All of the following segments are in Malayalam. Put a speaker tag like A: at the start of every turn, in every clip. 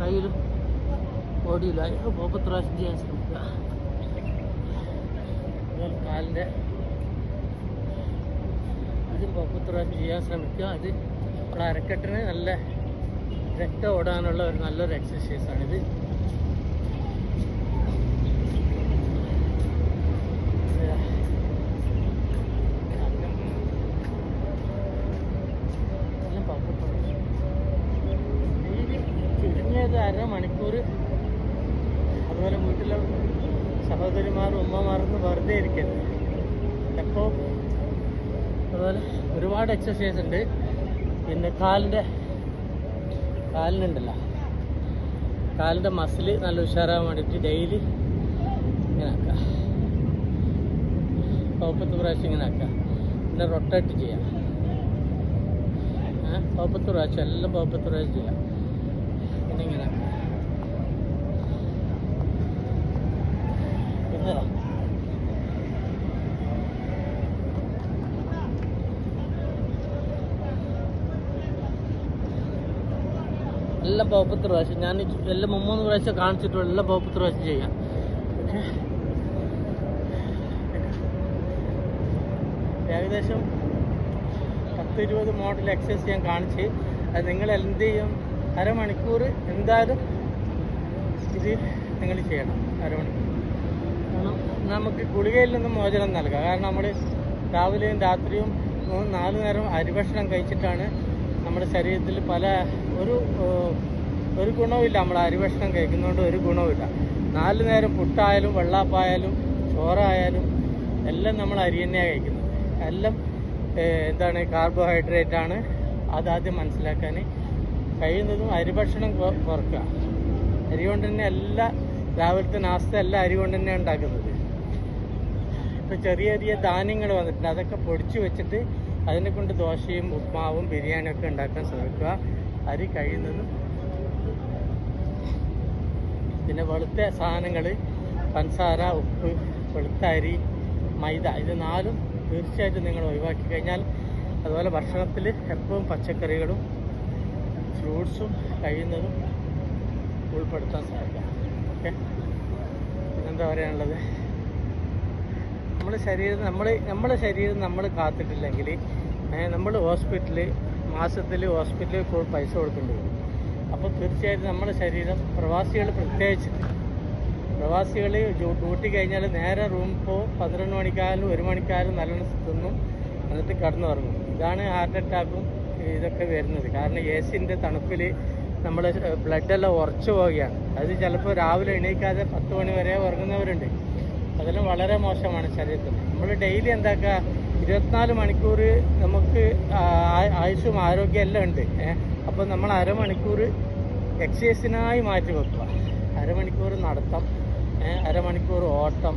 A: കയ്യിലും ബോഡിയിലും അതിനൊക്കെ പോപ്പത്ത് പ്രാവശ്യം ചെയ്യാൻ ശ്രമിക്കുക. കാലിന്റെ അതും പോപ്പത്ത് പ്രാവശ്യം ചെയ്യാൻ ശ്രമിക്കുക. അത് നമ്മുടെ അരക്കെട്ടിന് നല്ല രക്തം ഓടാനുള്ള ഒരു നല്ലൊരു എക്സസൈസാണിത് എല്ലാം പോപ്പത്ത് പ്രാവശ്യം ഡെയിലി ചുരുങ്ങിയത് അരമണിക്കൂർ അതുപോലെ വീട്ടിലെ സഹോദരിമാരും ഉമ്മമാരൊന്നും വെറുതെ ഇരിക്കരുത്. എപ്പോൾ അതുപോലെ ഒരുപാട് എക്സസൈസ് ഉണ്ട്. പിന്നെ കാലിന്റെ കാലിനുണ്ടല്ലോ. കാലിന്റെ മസിൽ നല്ല ഉഷാറാവാൻ വേണ്ടിയിട്ട് ഡെയിലി ഇങ്ങനെ ആക്കുക. തോപ്പത്ത് പ്രാവശ്യം ഇങ്ങനെ ആക്കുക. പിന്നെ റൊട്ടേറ്റ് ചെയ്യാം. തോപ്പത്ത് പ്രാവശ്യം എല്ലാം തോപ്പത്ത് പ്രാവശ്യം ചെയ്യാം പിന്നെ ഇങ്ങനെ ആക്കുക പിന്നെ ദാ. എല്ലാം പൗപ്പത്ത് പ്രാവശ്യം ഞാൻ എല്ലാം മുമ്മൂന്ന് പ്രാവശ്യം കാണിച്ചിട്ടുള്ള എല്ലാം പൗപ്പത്ത് പ്രാവശ്യം ചെയ്യാം ഏകദേശം പത്ത് ഇരുപത് മോഡൽ എക്സസൈസ് ഞാൻ കാണിച്ച്. അത് നിങ്ങൾ എന്ത് ചെയ്യും? അരമണിക്കൂർ എന്തായാലും ഇത് നിങ്ങൾ ചെയ്യണം. അരമണിക്കൂർ. കാരണം നമുക്ക് ഗുളികയിൽ നിന്നും മോചനം നൽകാം. കാരണം നമ്മൾ രാവിലെയും രാത്രിയും നാല് നേരം അരിഭക്ഷണം കഴിച്ചിട്ടാണ് നമ്മുടെ ശരീരത്തിൽ പല ഒരു ഒരു ഗുണവുമില്ല നമ്മൾ അരിഭക്ഷണം കഴിക്കുന്നതുകൊണ്ട് ഒരു ഗുണവുമില്ല. നാല് നേരം പുട്ടായാലും വെള്ളാപ്പായാലും ചോറായാലും എല്ലാം നമ്മൾ അരി തന്നെയാണ് കഴിക്കുന്നത്. എല്ലാം എന്താണ് കാർബോഹൈഡ്രേറ്റ് ആണ്. അതാദ്യം മനസ്സിലാക്കാൻ കഴിയുന്നതും അരിഭക്ഷണം ഭക്ഷണം കുറക്കുക അരി കൊണ്ട് തന്നെ എല്ലാ രാവിലത്തെ നാസ്ത എല്ലാം അരി കൊണ്ട് തന്നെ ഉണ്ടാക്കുന്നത്. ഇപ്പൊ ചെറിയ ചെറിയ ധാന്യങ്ങൾ വന്നിട്ടുണ്ട്. അതൊക്കെ പൊടിച്ചു വെച്ചിട്ട് അതിനെ കൊണ്ട് ദോശയും ഉപ്മാവും ബിരിയാണിയും ഒക്കെ ഉണ്ടാക്കാൻ ശ്രമിക്കുക. അരി കഴിയുന്നതും പിന്നെ വെളുത്ത സാധനങ്ങൾ പഞ്ചസാര ഉപ്പ് വെളുത്ത അരി മൈദ ഇത് നാലും തീർച്ചയായിട്ടും നിങ്ങൾ ഒഴിവാക്കി കഴിഞ്ഞാൽ അതുപോലെ ഭക്ഷണത്തിൽ എപ്പോഴും പച്ചക്കറികളും ഫ്രൂട്ട്സും കഴിയുന്നതും ഉൾപ്പെടുത്താൻ സാധിക്കാം. ഓക്കെ? പിന്നെന്താ പറയാനുള്ളത്? നമ്മുടെ ശരീരം നമ്മൾ നമ്മുടെ ശരീരം നമ്മൾ കാത്തിട്ടില്ലെങ്കിൽ നമ്മൾ ഹോസ്പിറ്റലിൽ മാസത്തിൽ ഹോസ്പിറ്റലിൽ പൈസ കൊടുക്കേണ്ടി വരും. അപ്പോൾ തീർച്ചയായിട്ടും നമ്മുടെ ശരീരം പ്രവാസികൾ പ്രത്യേകിച്ച് പ്രവാസികൾ ഡ്യൂട്ടി കഴിഞ്ഞാൽ നേരെ റൂം പോകും പന്ത്രണ്ട് മണിക്കാലും ഒരു മണിക്കാലും നല്ലോണം തിന്നും എന്നിട്ട് കിടന്നുറങ്ങും. ഇതാണ് ഹാർട്ട് അറ്റാക്കും ഇതൊക്കെ വരുന്നത്. കാരണം എ സിന്റെ തണുപ്പിൽ നമ്മൾ ബ്ലഡെല്ലാം ഉറച്ചു പോവുകയാണ്. അത് ചിലപ്പോൾ രാവിലെ എണീക്കാതെ പത്ത് മണി വരെ ഉറങ്ങുന്നവരുണ്ട്. അതെല്ലാം വളരെ മോശമാണ് ശരീരത്തിന്. നമ്മൾ ഡെയിലി എന്താക്കുക ഇരുപത്തിനാല് മണിക്കൂർ നമുക്ക് ആയുഷും ആരോഗ്യം എല്ലാം ഉണ്ട്. അപ്പോൾ നമ്മൾ അരമണിക്കൂർ എക്സസൈസിനായി മാറ്റി വെക്കുക. അരമണിക്കൂർ നടത്തം അരമണിക്കൂർ ഓട്ടം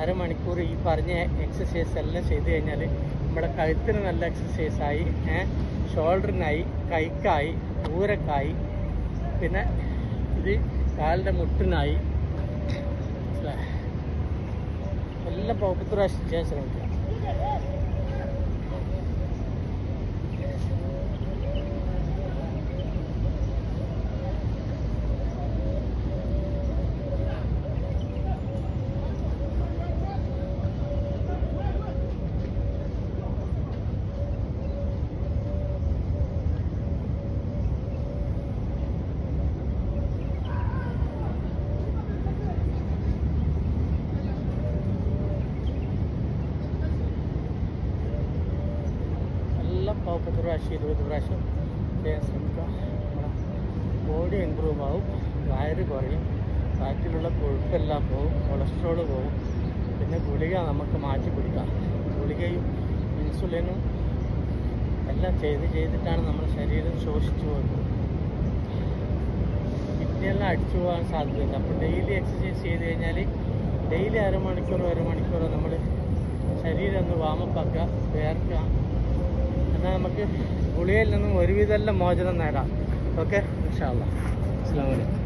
A: അരമണിക്കൂർ ഈ പറഞ്ഞ എക്സസൈസ് എല്ലാം ചെയ്ത് കഴിഞ്ഞാൽ നമ്മുടെ കഴുത്തിന് നല്ല എക്സസൈസായി ഷോൾഡറിനായി കൈക്കായി ഊരക്കായി പിന്നെ ഇത് കാലിന്റെ മുട്ടിനായി? എല്ലാം ചെയ്യാൻ ശ്രമിക്കുക എല്ലാം പത്ത് പ്രാവശ്യം ഇരുപത് പ്രാവശ്യം ചെയ്യാൻ ശ്രമിക്കാം നമ്മുടെ ബോഡി ഇമ്പ്രൂവ് ആവും വയറ് കുറയും ഫാറ്റിലുള്ള കൊഴുപ്പെല്ലാം പോകും കൊളസ്ട്രോൾ പോകും പിന്നെ ഗുളിക നമുക്ക് മാറ്റി പിടിക്കാം ഗുളികയും ഇൻസുലിനും എല്ലാം ചെയ്ത് ചെയ്തിട്ടാണ് നമ്മുടെ ശരീരം ശോഷിച്ചു പോകുന്നത്. കിഡ്നിയെല്ലാം അടിച്ചു പോകാൻ സാധ്യതയുണ്ട്. അപ്പോൾ ഡെയിലി എക്സസൈസ് ചെയ്ത് കഴിഞ്ഞാൽ ഡെയിലി അരമണിക്കൂറോ അരമണിക്കൂറോ മണിക്കൂറോ നമ്മൾ ശരീരം ഒന്ന് വാമപ്പാക്കുക നമുക്ക് ഗുളികയിൽ നിന്നും ഒരുവിധമെല്ലാം മോചനം നേടാം. ഓക്കെ ഇൻഷാ അല്ലാ അസ്സാം വലൈക്കും